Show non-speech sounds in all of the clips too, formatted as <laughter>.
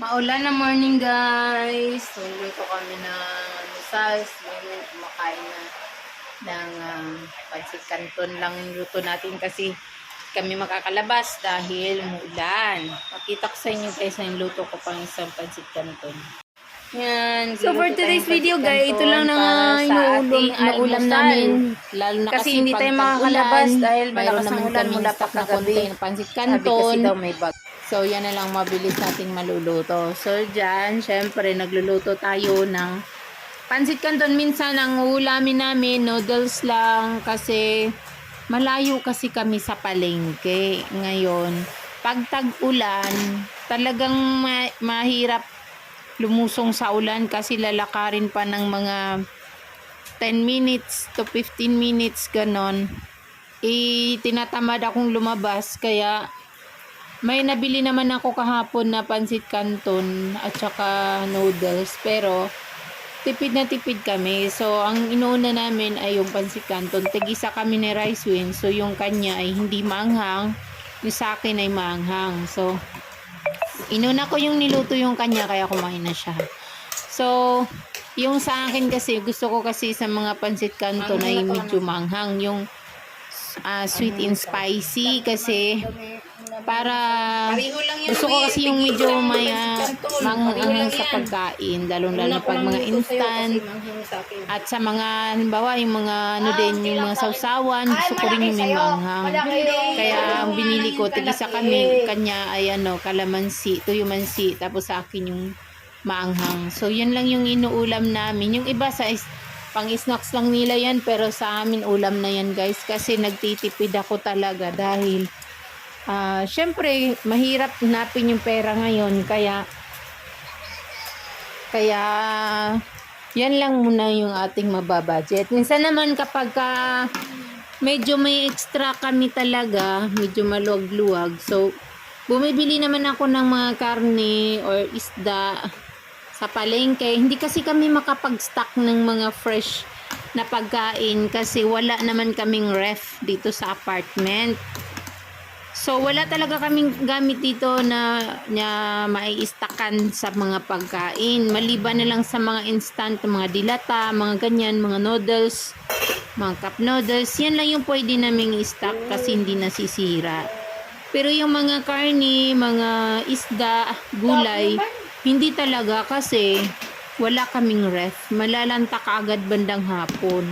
Maulan na morning guys. So, luto kami ng almusal. So, kumakain na ng um, pancit canton lang yung luto natin kasi kami makakalabas dahil umuulan. Makita ko sa inyo guys na yung luto ko pang isang pancit canton. Yan. So, for today's video, guys, ito lang na canton nga inuulam almusal. namin. Lalo na Kasi kasi, hindi tayo makakalabas dahil malakas ang ulan mula pa kagabi. pancit Sabi kasi canton. daw may bag. So, yan na lang mabilis nating maluluto. So, dyan, syempre, nagluluto tayo ng pancit canton. Minsan, ang ulamin namin, noodles lang kasi malayo kasi kami sa palengke ngayon. Pag tag-ulan, talagang ma- mahirap lumusong sa ulan kasi lalakarin pa ng mga 10 minutes to 15 minutes ganon. Eh, tinatamad akong lumabas kaya may nabili naman ako kahapon na pansit canton at saka noodles pero tipid na tipid kami. So, ang inuuna namin ay yung pansit canton. Tigisa kami ni Rice Win. So, yung kanya ay hindi maanghang. Yung sa akin ay maanghang. So, inuna ko yung niluto yung kanya kaya kumain na siya. So, yung sa akin kasi, gusto ko kasi sa mga pansit canton ay medyo manghang. Yung ah, sweet and spicy kasi para gusto ko kasi yung medyo may uh, manghang sa pagkain lalo lalo pag mga instant at sa mga halimbawa yung mga ano din yung mga sausawan gusto ko rin yung may manghang. Kaya ang binili ko tigisa kami kanya ay ano kalamansi tuyo mansi tapos sa akin yung maanghang. So yan lang yung inuulam namin. Yung iba sa is, pang snacks lang nila yan pero sa amin ulam na yan guys kasi nagtitipid ako talaga dahil Ah, syempre, mahirap hanapin yung pera ngayon kaya kaya yan lang muna yung ating mababudget. Minsan naman kapag ka medyo may extra kami talaga, medyo maluwag-luwag. So, bumibili naman ako ng mga karne or isda sa palengke. Hindi kasi kami makapag-stock ng mga fresh na pagkain kasi wala naman kaming ref dito sa apartment. So, wala talaga kaming gamit dito na, na maiistakan sa mga pagkain. Maliban na lang sa mga instant, mga dilata, mga ganyan, mga noodles, mga cup noodles. Yan lang yung pwede naming i-stock kasi hindi nasisira. Pero yung mga karni, mga isda, gulay, hindi talaga kasi wala kaming ref. Malalanta ka agad bandang hapon.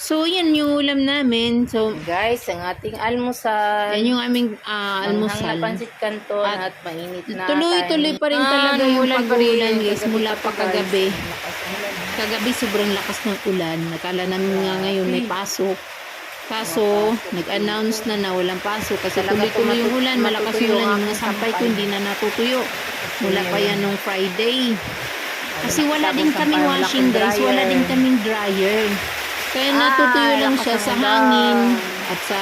So, yan yung ulam namin. So, Guys, ang ating almusal. yan yung aming ah, almusal. Manghang na pancit canton At at, mainit na Tuloy-tuloy pa rin Ah, talaga yung umuulan pa rin. pag-uulan guys mula pa kagabi. Kagabi sobrang lakas ng ulan. Nakala namin nga ngayon may pasok. Kaso, nag-announce na na walang pasok kasi tuloy-tuloy yung ulan. Malakas yung ulan. ang Yung mga sampay ko hindi na natutuyo. Mula pa yan nung Friday. Kasi wala din ang kaming washing guys. Wala din kaming dryer. Kaya natutuyo lang siya ng sa hangin at sa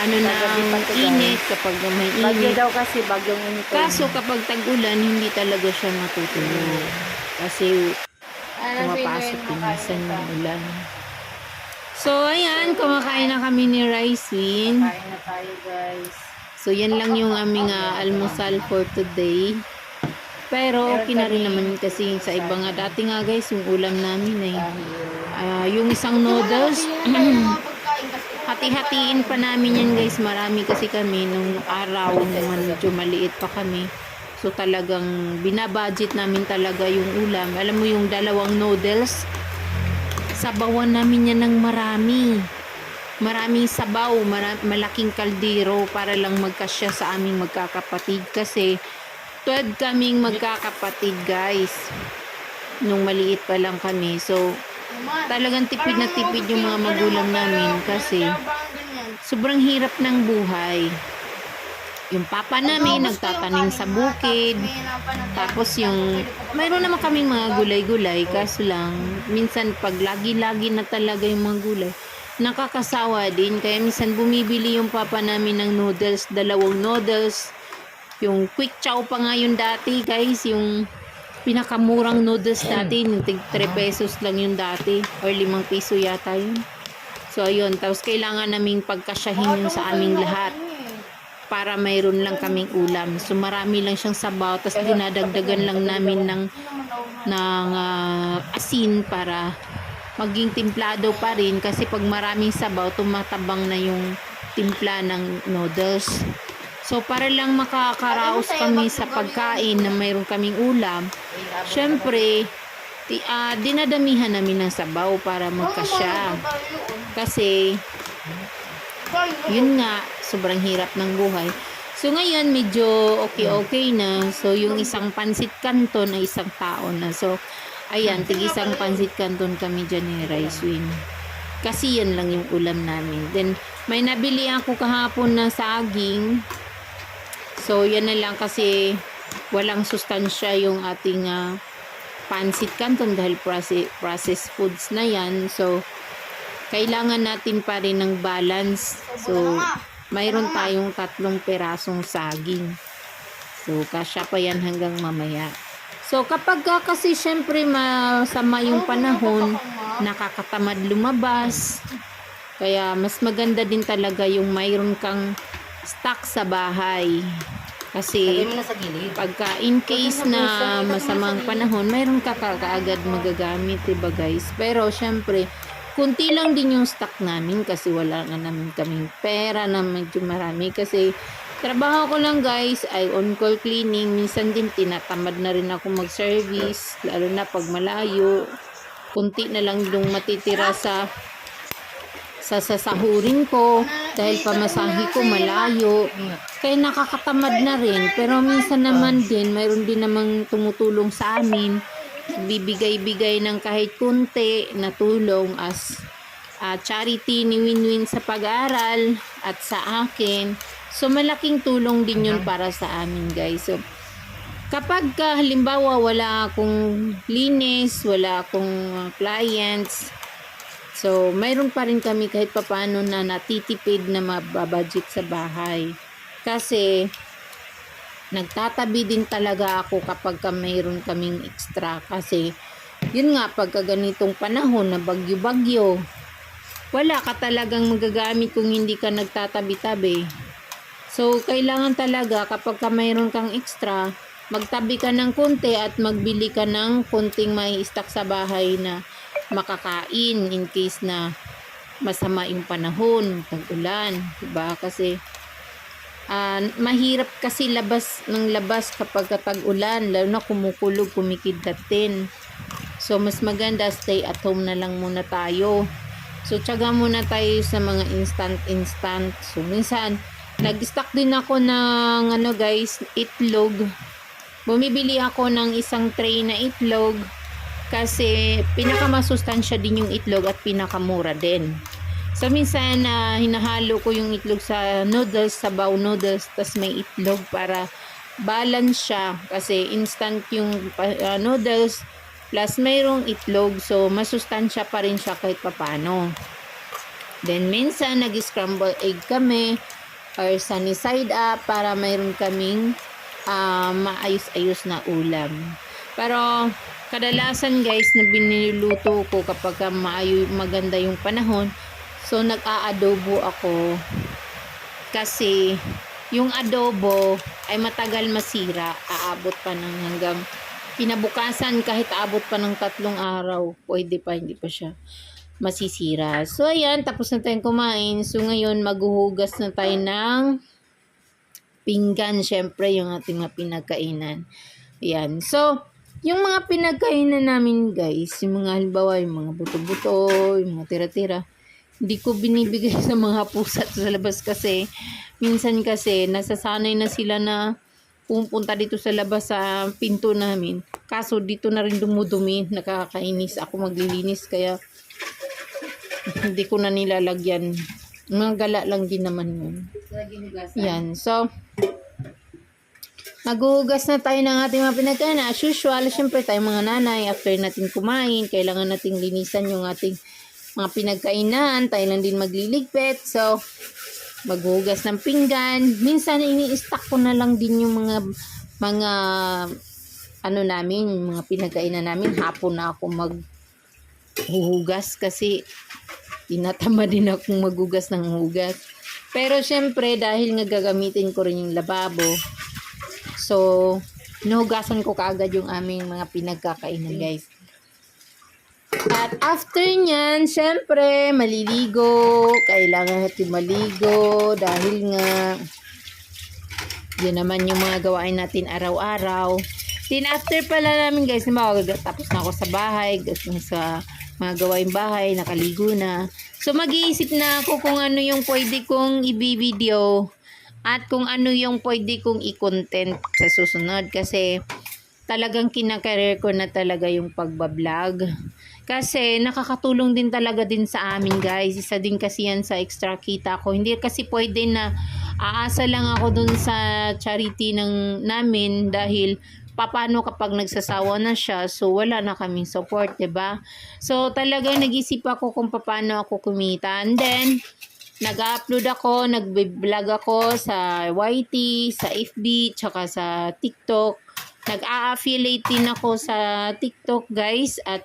ano na guys. init kapag may Bagyo init. daw kasi bagyong init. Kaso kapag tag-ulan, hindi talaga siya matutuyo. Kasi pumapasok din minsan yung ulan. So, ayan, kumakain na kami ni Rice Win. Kain na tayo guys. So, yan lang yung aming ah, almusal for today. Pero, okay na rin naman kasi sa iba nga. Dati nga guys, yung ulam namin ay ah, yung isang noodles. Hati-hatiin pa namin yan guys. Marami kasi kami nung araw naman medyo maliit pa kami. So talagang binabudget namin talaga yung ulam. Alam mo yung dalawang noodles, sabawan namin yan ng marami. Maraming sabaw, mara- malaking kaldero para lang magkasya sa aming magkakapatid. Kasi 12 kaming magkakapatid guys. Nung maliit pa lang kami. So talagang tipid na tipid yung mga magulang namin kasi sobrang hirap ng buhay. Yung papa namin nagtatanim sa bukid. Tapos yung mayroon naman kaming mga gulay-gulay kaso lang minsan pag lagi-lagi na talaga yung mga gulay nakakasawa din kaya minsan bumibili yung papa namin ng noodles, dalawang noodles. Yung quick chow pa nga yung dati guys, yung pinakamurang noodles natin, yung tig 3 pesos lang yung dati or 5 piso yata yun. So ayun, tapos kailangan naming pagkasyahin yun sa aming lahat. para mayroon lang kaming ulam. So marami lang siyang sabaw tapos dinadagdagan lang namin ng ng ah, asin para maging timplado pa rin kasi pag maraming sabaw tumatabang na yung timpla ng noodles. So para lang makakaraos kami sa pagkain na mayroon kaming ulam, syempre ti, ah, dinadamihan namin ng sabaw para magkasya. Kasi yun nga, sobrang hirap ng buhay. So ngayon, medyo okay-okay na. So yung isang pansit canton ay isang tao na. So, ayan, tig isang pansit canton kami dyan ni Rice Win. Kasi yan lang yung ulam namin. Then, may nabili ako kahapon na saging. So, yan na lang kasi walang sustansya yung ating ah, pansit canton dahil process, processed foods na yan. So, kailangan natin pa rin ng balance. So, mayroon tayong tatlong perasong saging. So, kasya pa yan hanggang mamaya. So, kapag ka kasi syempre masama yung panahon, nakakatamad lumabas. Kaya mas maganda din talaga yung mayroon kang stock sa bahay. Kasi pagka in case na masamang panahon, mayroon ka- kaagad magagamit, diba guys? Pero syempre, kunti lang din yung stock namin kasi wala nga namin kaming pera na medyo marami kasi trabaho ko lang guys ay on-call cleaning. Minsan din tinatamad na rin ako mag-service, lalo na pag malayo. Kunti na lang yung matitira sa sa sasahurin ko dahil pamasahe ko malayo. Kaya nakakatamad na rin. Pero minsan naman din, mayroon din namang tumutulong sa amin. Bibigay-bigay ng kahit kunti na tulong as ah, charity ni Winwin sa pag-aaral at sa akin. So malaking tulong din yun para sa amin guys. So kapag ka, halimbawa wala akong linis, wala akong ah, clients, So, mayroon pa rin kami kahit papano na natitipid na mababudget sa bahay. Kasi, nagtatabi din talaga ako kapag ka mayroon kaming extra. Kasi, yun nga, pagka ganitong panahon na bagyo-bagyo, wala ka talagang magagamit kung hindi ka nagtatabi-tabi. So, kailangan talaga kapag ka mayroon kang extra, magtabi ka ng konti at magbili ka ng konting may stock sa bahay na makakain in case na masama yung panahon, tag-ulan, diba? Kasi ah, mahirap kasi labas ng labas kapag tag-ulan, lalo na kumukulog, kumikidlat din. So, mas maganda stay at home na lang muna tayo. So, tsaga muna tayo sa mga instant-instant. So, minsan, nag-stock din ako ng, ano guys, itlog. Bumibili ako ng isang tray na itlog kasi pinakamasustansya din yung itlog at pinakamura din. So minsan na hinahalo ko yung itlog sa noodles, sabaw noodles, tas may itlog para balance siya kasi instant yung uh, noodles plus mayroong itlog so masustansya pa rin siya kahit papano. Then minsan nag-scramble egg kami or sunny side up para mayroon kaming ah, maayos-ayos na ulam. Pero kadalasan guys na binililuto ko kapag ka maayo, maganda yung panahon. So nag-aadobo ako. Kasi yung adobo ay matagal masira. Aabot pa ng hanggang pinabukasan kahit aabot pa ng tatlong araw pwede pa hindi pa siya masisira. So ayan tapos na tayong kumain. So ngayon maghuhugas na tayo ng pinggan. Syempre yung ating mga pinagkainan. Ayan. So yung mga pinagkainan namin guys, yung mga halimbawa, yung mga buto-buto, yung mga tira-tira, hindi ko binibigay <laughs> sa mga pusa sa labas kasi minsan kasi nasasanay na sila na pumunta dito sa labas sa pinto namin. Kaso dito na rin dumudumi, nakakainis ako maglilinis kaya hindi ko na nilalagyan. Mga gala lang din naman yun. Yan. So, Maghuhugas na tayo ng ating mga pinagkain. As usual, syempre tayo mga nanay, after natin kumain, kailangan nating linisan yung ating mga pinagkainan. Tayo lang din magliligpit. So, maghuhugas ng pinggan. Minsan, ini-stack ko na lang din yung mga mga ano namin, mga pinagkainan namin. Hapon na ako maghuhugas kasi tinatama din akong maghugas ng hugas. Pero syempre, dahil nga gagamitin ko rin yung lababo, so, nuhugasan ko kaagad yung aming mga pinagkakainan, guys. At after nyan, syempre, maliligo. Kailangan natin maligo dahil nga yun naman yung mga gawain natin araw-araw. Then after pala namin guys, tapos na ako sa bahay, sa mga gawain bahay, nakaligo na. So mag-iisip na ako kung ano yung pwede kong i-video at kung ano yung pwede kong i-content sa susunod kasi talagang kinakareer ko na talaga yung pagbablog. Kasi nakakatulong din talaga din sa amin guys. Isa din kasi yan sa extra kita ko. Hindi kasi pwede na aasa lang ako dun sa charity ng namin dahil papano kapag nagsasawa na siya so wala na kaming support ba so talagang nag-isip ako kung paano ako kumita and then nag-upload ako nagbe-vlog ako sa YT sa FB tsaka sa TikTok nag-a-affiliate din ako sa TikTok guys at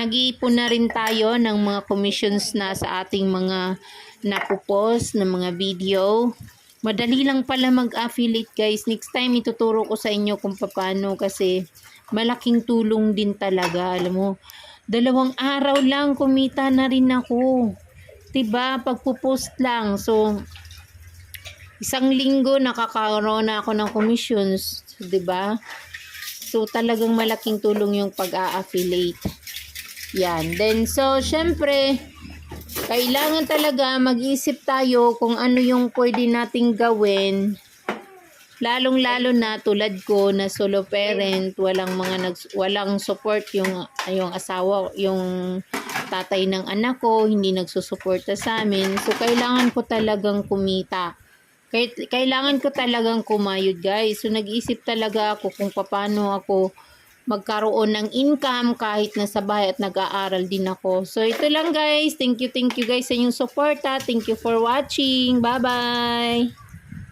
nag-iipon na rin tayo ng mga commissions na sa ating mga napupost ng mga video Madali lang pala mag-affiliate guys. Next time ituturo ko sa inyo kung paano kasi malaking tulong din talaga. Alam mo, dalawang araw lang kumita na rin ako. 'Di ba? Pagpo-post lang. So isang linggo nakakaroon na ako ng commissions, 'di ba? So talagang malaking tulong yung pag-a-affiliate. Yan. Then so syempre kailangan talaga mag-isip tayo kung ano yung pwede nating gawin. Lalong-lalo na tulad ko na solo parent, walang mga nags, walang support yung yung asawa, yung tatay ng anak ko, hindi nagsusuporta sa amin. So kailangan ko talagang kumita. Kailangan ko talagang kumayod, guys. So nag-isip talaga ako kung paano ako magkaroon ng income kahit nasa bahay at nag-aaral din ako. So, ito lang guys. Thank you, thank you guys sa inyong support. ha. Thank you for watching. Bye-bye!